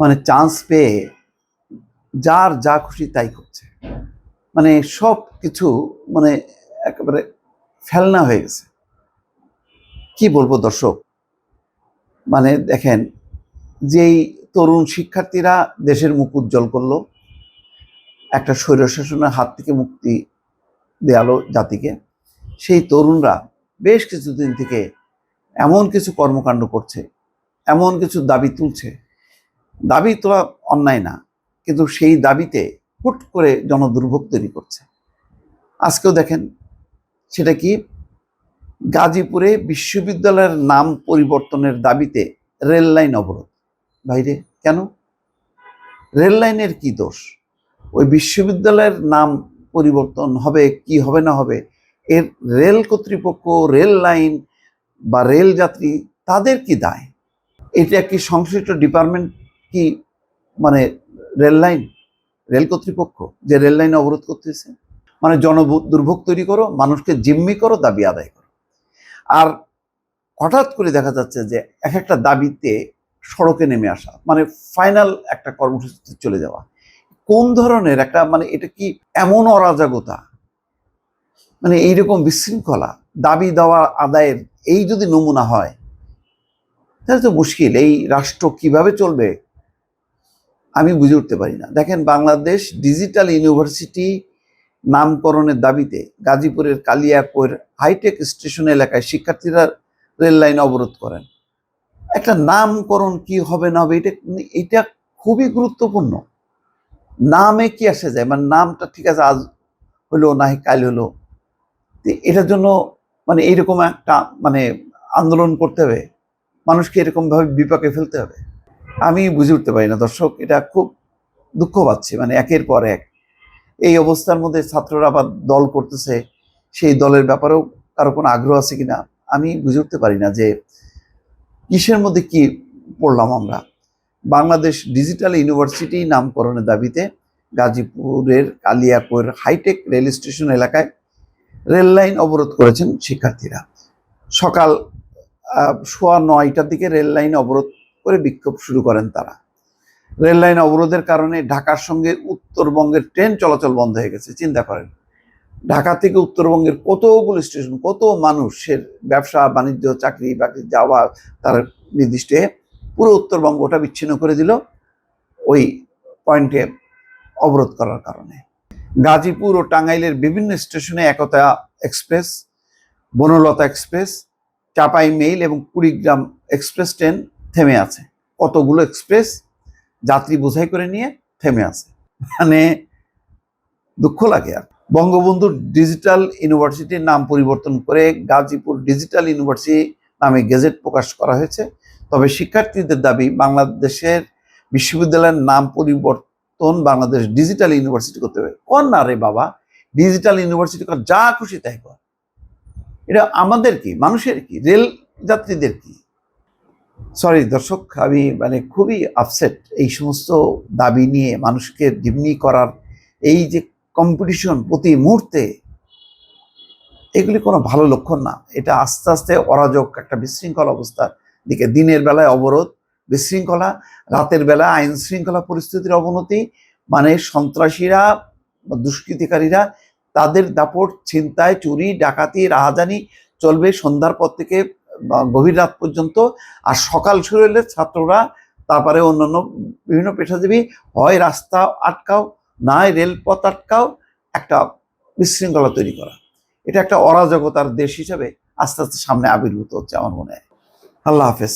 মানে চান্স পেয়ে যার যা খুশি তাই করছে। মানে সব কিছু মানে একেবারে ফেলনা হয়ে গেছে। কি বলব দর্শক? মানে দেখেন, যেই তরুণ শিক্ষার্থীরা দেশের মুখ উজ্জ্বল করল, একটা স্বৈরশাসনের হাত থেকে মুক্তি দেয়ালো জাতিকে, সেই তরুণরা বেশ কিছুদিন থেকে এমন কিছু কর্মকাণ্ড করছে, এমন কিছু দাবি তুলছে দাবি তোলা অন্যায় না, কিন্তু সেই দাবিতে হুট করে জনদুর্ভোগ তৈরি করছে। আজকেও দেখেন, সেটা কি? গাজীপুরে বিশ্ববিদ্যালয়ের নাম পরিবর্তনের দাবিতে রেল লাইন অবরোধ। বাইরে কেন? রেল লাইনের কি দোষ? ওই বিশ্ববিদ্যালয়ের নাম পরিবর্তন হবে কি হবে না হবে, এর রেল কর্তৃপক্ষ, রেল লাইন বা রেল যাত্রী তাদের কি দায়? এটা কি সংশ্লিষ্ট ডিপার্টমেন্ট কি মানে রেল লাইন, রেল কর্তৃপক্ষ যে রেল লাইন অবরোধ করতেছে? মানে জন দুর্ভোগ তৈরি করো, মানুষকে জিম্মি করো, দাবি আদায় করো। আর হঠাৎ করে দেখা যাচ্ছে যে এক একটা দাবিতে সড়কে নেমে আসা মানে ফাইনাল একটা কর্মসূচিতে চলে যাওয়া। কোন ধরনের একটা মানে এটা কি এমন অরাজকতা? মানে এইরকম বিশৃঙ্খলা, দাবি দেওয়া আদায়ের এই যদি নমুনা হয়, তাহলে তো মুশকিল। এই রাষ্ট্র কীভাবে চলবে? আমি বুঝে উঠতে পারি না। দেখেন, বাংলাদেশ ডিজিটাল ইউনিভার্সিটি নামকরণের দাবিতে গাজীপুরের কালিয়াকৈর হাইটেক স্টেশন এলাকায় শিক্ষার্থীরা রেল লাইন অবরোধ করেন। একটা নামকরণ কি হবে না হবে, এটা এটা খুবই গুরুত্বপূর্ণ। নামে কি আসে যায়? মানে নামটা ঠিক আছে, আজ হলো না কাল হলো। এটার জন্য মানে এইরকম একটা মানে আন্দোলন করতে হবে। মানুষকে এরকমভাবে বিপাকে ফেলতে হবে। আমি বুঝে উঠতে পারি না, দর্শক, এটা খুব দুঃখ পাচ্ছি মানে একের পর এক। এই অবস্থার মধ্যে ছাত্ররা আবার দল করতেছে, সেই দলের ব্যাপারেও কারও কোনো আগ্রহ আছে কিনা, আমি বুঝে উঠতে পারি না যে কিসের মধ্যে কি পড়লাম আমরা। বাংলাদেশ ডিজিটাল ইউনিভার্সিটি নামকরণের দাবিতে গাজীপুরের Kaliakair hi tech rail station এলাকায় রেল লাইন অবরোধ করেছেন শিক্ষার্থীরা। সকাল সোয়া নয়টার দিকে রেল লাইন অবরোধ করে বিক্ষোভ শুরু করেন তারা। রেল লাইন অবরোধের কারণে ঢাকার সঙ্গে উত্তরবঙ্গের ট্রেন চলাচল বন্ধ হয়ে গেছে। চিন্তা করেন, ঢাকা থেকে উত্তরবঙ্গের কতগুলো স্টেশন, কত মানুষের ব্যবসা, বাণিজ্য, চাকরি বাকরি যাওয়া, তার নির্দিষ্টে পুরো উত্তরবঙ্গটা বিচ্ছিন্ন করে দিল ওই পয়েন্টে অবরোধ করার কারণে। গাজীপুর ও টাঙ্গাইলের বিভিন্ন স্টেশনে Ekota express, Bonolota express, Chapai mail এবং কুড়িগ্রাম এক্সপ্রেস ট্রেন থেমে আছে। কতগুলো এক্সপ্রেস যাত্রী বোঝাই করে নিয়ে থেমে আছে। মানে দুঃখ লাগে আর। বঙ্গবন্ধু ডিজিটাল ইউনিভার্সিটির নাম পরিবর্তন করে গাজীপুর ডিজিটাল ইউনিভার্সিটি নামে গেজেট প্রকাশ করা হয়েছে। তবে শিক্ষার্থীদের দাবি, বাংলাদেশের বিশ্ববিদ্যালয়ের নাম পরিবর্তন বাংলাদেশ ডিজিটাল ইউনিভার্সিটি করতে হবে। কর না রে বাবা, ডিজিটাল ইউনিভার্সিটি কর, যা খুশি তাই কর। এটা আমাদের কি? মানুষের কি? রেল যাত্রীদের কি? সরি দর্শক, আমি মানে খুবই আপসেট এই সমস্ত দাবি নিয়ে মানুষকে জিম্মি করার এই যে কম্পিটিশন প্রতি মুহূর্তে, এগুলি কোনো ভালো লক্ষণ না। এটা আস্তে আস্তে অরাজক একটা বিশৃঙ্খল অবস্থার দিকে। দিনের বেলায় অবরোধ, বিশৃঙ্খলা, রাতের বেলা আইন শৃঙ্খলা পরিস্থিতির অবনতি মানে সন্ত্রাসীরা, দুষ্কৃতিকারীরা, তাদের দাপট, ছিনতাই, চুরি, ডাকাতি, রাহাজানি চলবে সন্ধ্যার পর থেকে গভীর রাত পর্যন্ত, আর সকাল শুরু হলে ছাত্ররা তারপরে অন্যান্য বিভিন্ন পেশাজীবী হয় রাস্তা আটকাও নয় রেলপথ আটকাও, একটা বিশৃঙ্খলা তৈরি করা। এটা একটা অরাজকতার দেশ হিসাবে আস্তে আস্তে সামনে আবির্ভূত হচ্ছে আমার মনে হয়। আল্লাহ হাফেজ।